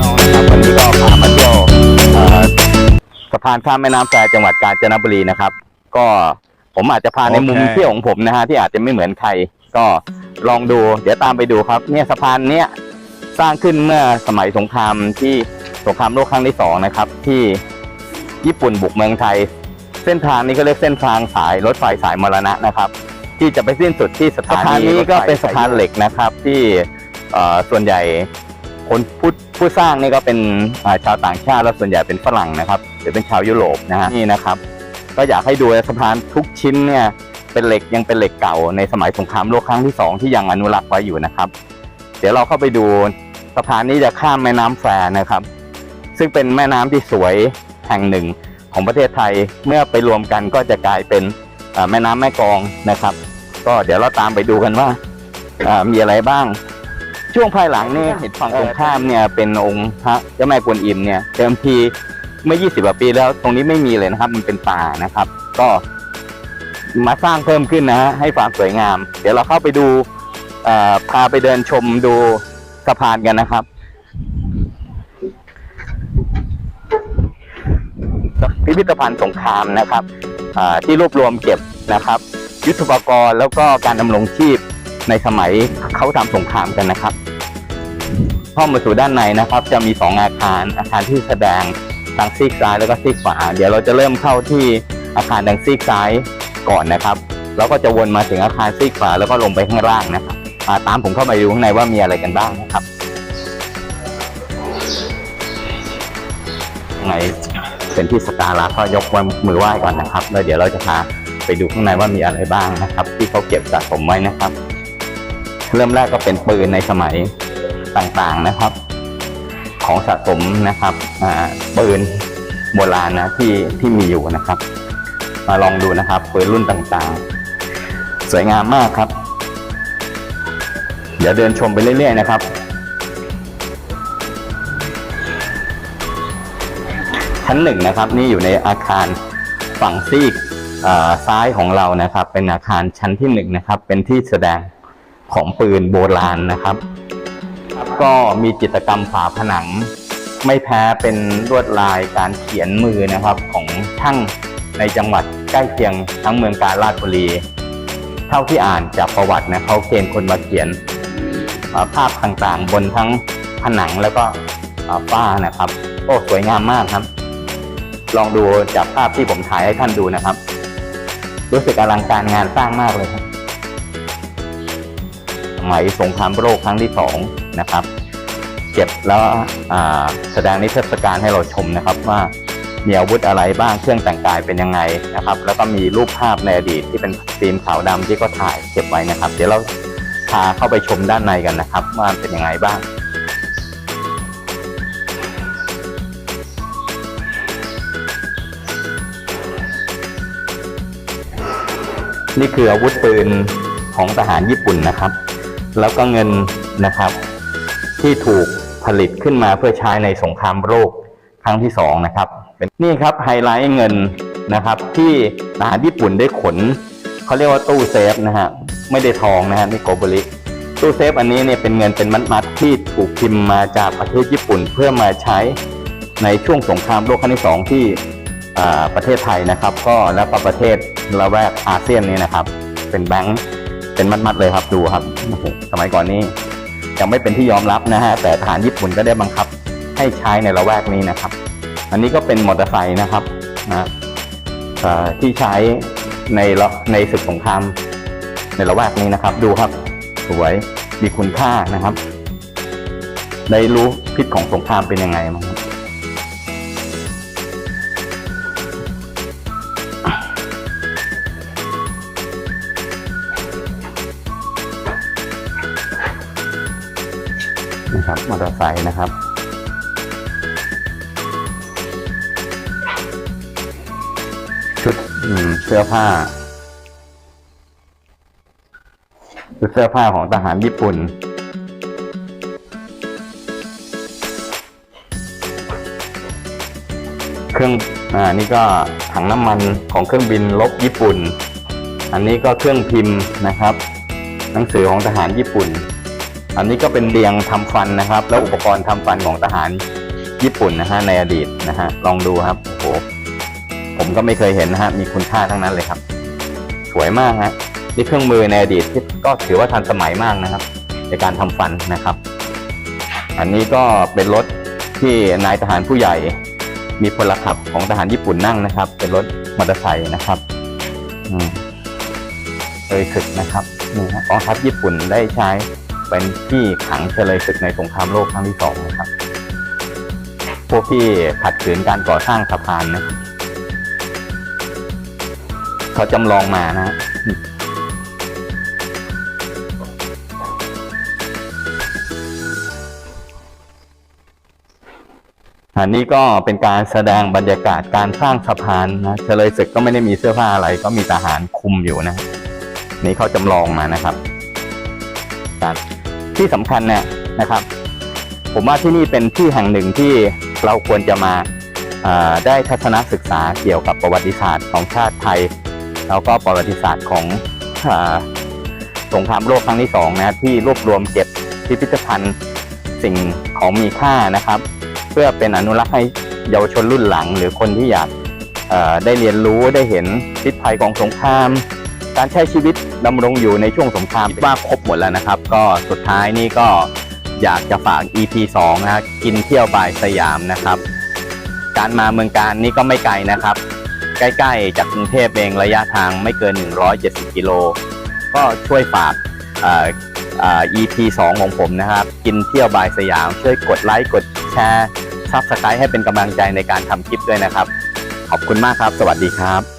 น้องนะครับวันนี้ก็พามาเที่ยวเอ่อสะพานข้ามแม่น้ำแควจังหวัดกาญจนบุรีนะครับ ก็ผมอาจจะพาในมุมโอเค เที่ยวของผมนะฮะที่อาจจะไม่เหมือนใคร ก็ลองดู เดี๋ยวตามไปดูครับ เนี่ยสะพานเนี้ยสร้างขึ้นเมื่อสมัยสงครามที่ งครามโลกครั้งที่สองนะครับ ที่ญี่ปุ่นบุกเมืองไทย เส้นทางนี้ก็เรียกเส้นทางสายรถไฟสายมรณะนะครับ ที่จะไปสิ้นสุดที่สถานีนี้ก็เป็นสะพานเหล็กนะครับ ที่เอ่อส่วนใหญ่คนผู้ผู้สร้างนี่ก็เป็นอ่าชาวต่างชาติแล้วส่วนใหญ่เป็นฝรั่งนะครับหรือเป็นชาวยุโรปนะฮะนี่นะครับ ก็อยากให้ดูสะพานทุกชิ้นเนี่ยเป็นเหล็กยังเป็นเหล็กเก่าในสมัยสงครามโลกครั้งที่สองที่ยังอนุรักษ์ไว้อยู่นะครับ เดี๋ยวเราเข้าไปดูสะพานนี้จะข้ามแม่น้ำแควนะครับ ซึ่งเป็นแม่น้ำที่สวยแห่งหนึ่งของประเทศไทยเมื่อไปรวมกันก็จะกลายเป็นแม่น้ำแม่กองนะครับ ก็เดี๋ยวเราตามไปดูกันว่ามีอะไรบ้าง ช่วงภายหลังนี่เห็นฝั่งตรงข้ามเนี่ยเป็นองค์พระเจ้าแม่กวนอิมเนี่ยเดิมทีเมื่อ 20กว่าปีแล้วตรงนี้ไม่มีเลยนะครับ มันเป็นป่านะครับ ก็มาสร้างเพิ่มขึ้นนะฮะให้ความสวยงาม เดี๋ยวเราเข้าไปดูพาไปเดินชมดูสะพานกันนะครับ พิพิธภัณฑ์สงครามนะครับที่รวบรวมเก็บนะครับ ยุทธปกรณ์แล้วก็การดำรงชีพในสมัยเขาทำสงครามกันนะครับเข้ามาสู่ด้านในนะครับ จะมีสองอาคารอาคารที่แสดงทางซีกซ้ายแล้วก็ซีกขวาเดี๋ยวเราจะเริ่มเข้าที่อาคารทางซีกซ้ายก่อนนะครับ แล้วก็จะวนมาถึงอาคารซีกขวาแล้วก็ลงไปข้างล่างนะครับาตามผมเข้าไปดูข้างในว่ามีอะไรกันบ้างนะครับข้างใน เป็นที่สการะก็ยกมือไหว้ก่อนนะครับ แล้วเดี๋ยวเราจะพาไปดูข้างในว่ามีอะไรบ้างนะครับ ที่เขาเก็บสะสมไว้นะครับ เริ่มแรกก็เป็นปืนในสมัยต่างๆนะครับ ของสะสมนะครับปืนโบราณนะที่ที่มีอยู่นะครับ มาลองดูนะครับปืนรุ่นต่างๆ สวยงามมากครับ เดี๋ยวเดินชมไปเรื่อย ๆ นะครับ ชั้นหนึ่งนะครับ นี่อยู่ในอาคารฝั่งซีกซ้ายของเรานะครับ เป็นอาคารชั้นที่หนึ่งนะครับ เป็นที่แสดงของปืนโบราณนะครับ ก็มีจิตรกรรมฝาผนัง ไม่แพ้เป็นลวดลายการเขียนมือนะครับของช่างในจังหวัดใกล้เคียงทั้งเมืองกาญราชบุรี เท่าที่อ่านจากประวัตินะเขาเกณฑ์คนมาเขียนภาพต่างๆ บนทั้งผนังแล้วก็อ่าฝ้านะครับ โอ้สวยงามมากครับ ลองดูจากภาพที่ผมถ่ายให้ท่านดูนะครับ รู้สึกอลังการงานสร้างมากเลยครับสมัยสงครามโลกครั้งที่สองนะครับ เก็บแล้วแสดงนิทรรศการให้เราชมนะครับว่ามีอาวุธอะไรบ้างเครื่องแต่งกายเป็นยังไงนะครับ แล้วก็มีรูปภาพในอดีตที่เป็นฟิล์มขาวดำที่ก็ถ่ายเก็บไว้นะครับ เดี๋ยวเราพาเข้าไปชมด้านในกันนะครับ ว่าเป็นยังไงบ้าง นี่คืออาวุธปืนของทหารญี่ปุ่นนะครับ แล้วก็เงินนะครับ ที่ถูกผลิตขึ้นมาเพื่อใช้ในสงครามโลกครั้งที่สองนะครับนี่ครับไฮไลท์เงินนะครับ ที่ทหารญี่ปุ่นได้ขนเขาเรียกว่าตู้เซฟนะฮะไม่ได้ทองนะฮะนี่โกบริตู้เซฟอันนี้เนี่ยเป็นเงินเป็นมัดๆที่ถูกพิมพ์มาจากประเทศญี่ปุ่นเพื่อมาใช้ในช่วงสงครามโลกครั้งที่สองที่ประเทศไทยนะครับ ก็แล้วก็ประเทศ ละแวกอาเซียนนี่นะครับ เป็นแบงค์เป็นมัดๆเลยครับดูครับโอ้โหสมัยก่อนนี้ยังไม่เป็นที่ยอมรับนะฮะแต่ทหารญี่ปุ่นก็ได้บังคับให้ใช้ในละแวกนี้นะครับ อันนี้ก็เป็นมอเตอร์ไซค์นะครับนะที่ใช้ในละในศึกสงครามในละแวกนี้นะครับ ดูครับสวยมีคุณค่านะครับ ได้รู้พิษของสงครามเป็นยังไงมั้ง นะครับมอเตอร์ไซค์นะครับชุดเสื้อผ้าชุดเสื้อผ้าของทหารญี่ปุ่น เครื่องอ่านี่ก็ถังน้ำมันของเครื่องบินลบญี่ปุ่น อันนี้ก็เครื่องพิมพ์นะครับ หนังสือของทหารญี่ปุ่น อันนี้ก็เป็นเดียงทำฟันนะครับ แล้วอุปกรณ์ทำฟันของทหารญี่ปุ่นนะฮะในอดีตนะฮะลองดูครับโอ้โหผมก็ไม่เคยเห็นนะฮะมีคุณค่าทั้งนั้นเลยครับ สวยมากฮะนี่เครื่องมือในอดีตที่ก็ถือว่าทันสมัยมากนะครับ ในการทำฟันนะครับ อันนี้ก็เป็นรถที่นายทหารผู้ใหญ่ มีพลขับของทหารญี่ปุ่นนั่งนะครับ เป็นรถมอเตอร์ไซค์นะครับอืมเคยศึกนะครับนี่ฮะกองทัพญี่ปุ่นได้ใช้ เป็นที่ขังเฉลยศึกในสงครามโลกครั้งที่สองนะครับ พวกที่ขัดขืนการก่อสร้างสะพานนะเขาจำลองมานะฮะอันนี้ก็เป็นการแสดงบรรยากาศการสร้างสะพานนะเฉลยศึกก็ไม่ได้มีเสื้อผ้าอะไร ก็มีทหารคุมอยู่นะ นี่เขาจำลองมานะครับครับ ที่สำคัญเนี่ยนะครับ ผมว่าที่นี่เป็นที่แห่งหนึ่งที่เราควรจะมาได้ทัศนศึกษาเกี่ยวกับประวัติศาสตร์ของชาติไทย แล้วก็ประวัติศาสตร์ของสงครามโลกครั้งที่สองนะที่รวบรวมเก็บพิพิธภัณฑ์สิ่งของมีค่านะครับ เพื่อเป็นอนุรักษ์ให้เยาวชนรุ่นหลัง หรือคนที่อยากได้เรียนรู้ได้เห็นพิษภัยของสงคราม การใช้ชีวิตดำรงอยู่ในช่วงสงครามว่าครบหมดแล้วนะครับ ก็สุดท้ายนี่ก็อยากจะฝาก EP 2นะฮะกินเที่ยวบ่ายสยามนะครับ การมาเมืองการนี่ก็ไม่ไกลนะครับ ใกล้ๆ จากกรุงเทพเองระยะทางไม่เกิน 170 กิโล ก็ช่วยฝากเอ่อเอ่อ EP 2 ของผมนะครับ กินเที่ยวบายสยาม ช่วยกดไลค์กดแชร์ซับสไครต์ให้เป็นกำลังใจในการทำคลิปด้วยนะครับ ขอบคุณมากครับ สวัสดีครับ